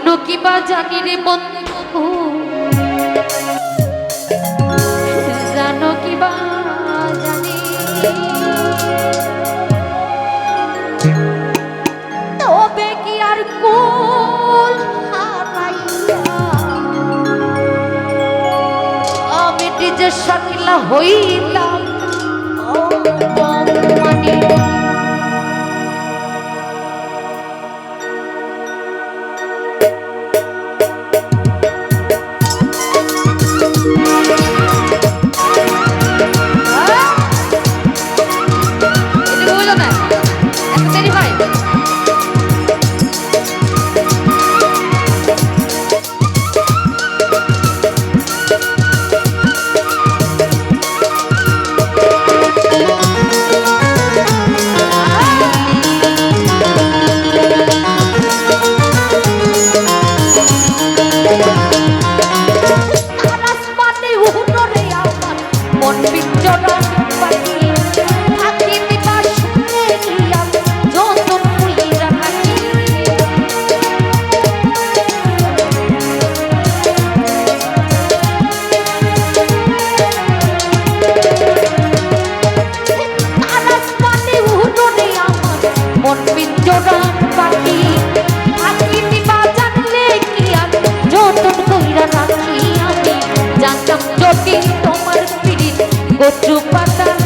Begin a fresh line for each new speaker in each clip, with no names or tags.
জানো কি জানি রে বন্ধু? জানো কি জানি? তবে কি আর কোল আমি নিজে শাকিলা হইতাম মানে বলো না। এত দেরি হয়
কচু পাতা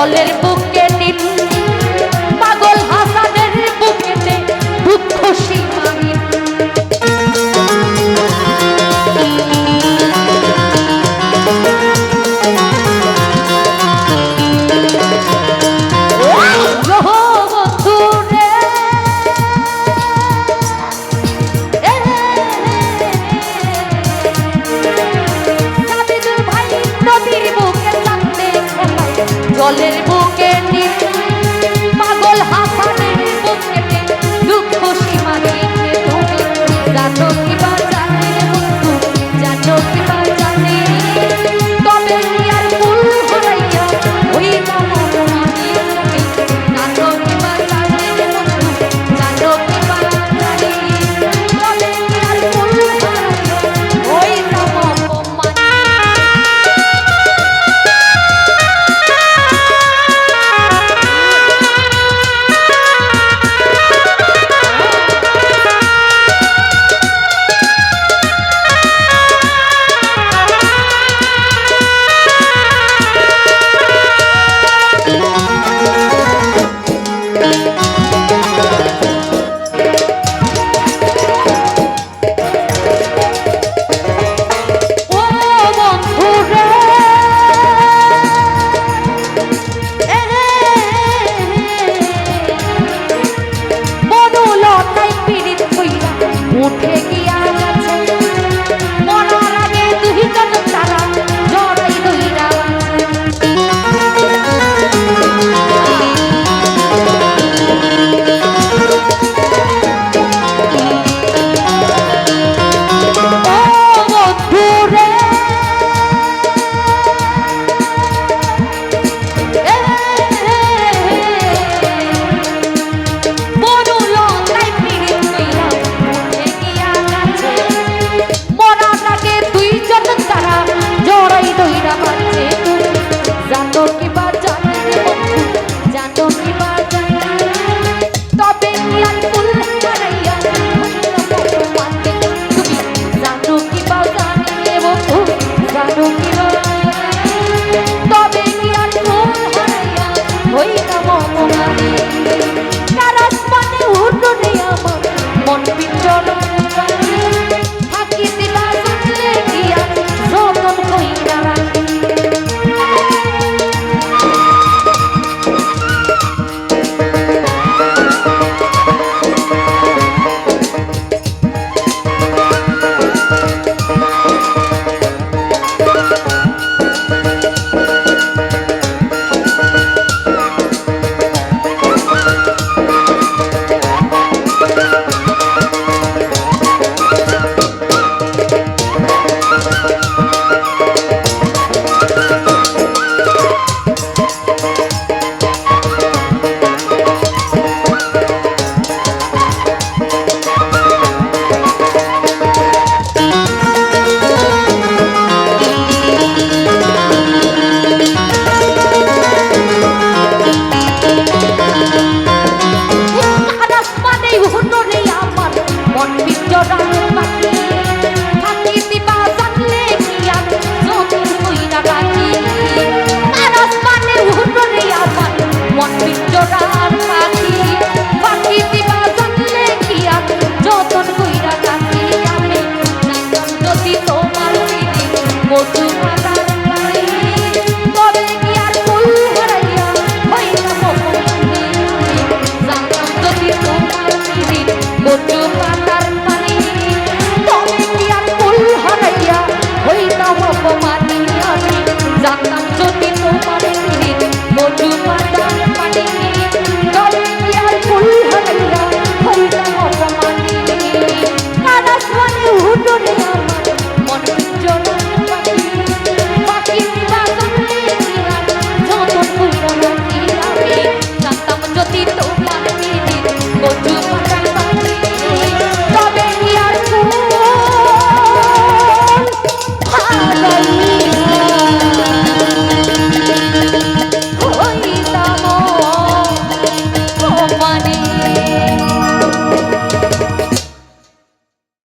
জলের 설레를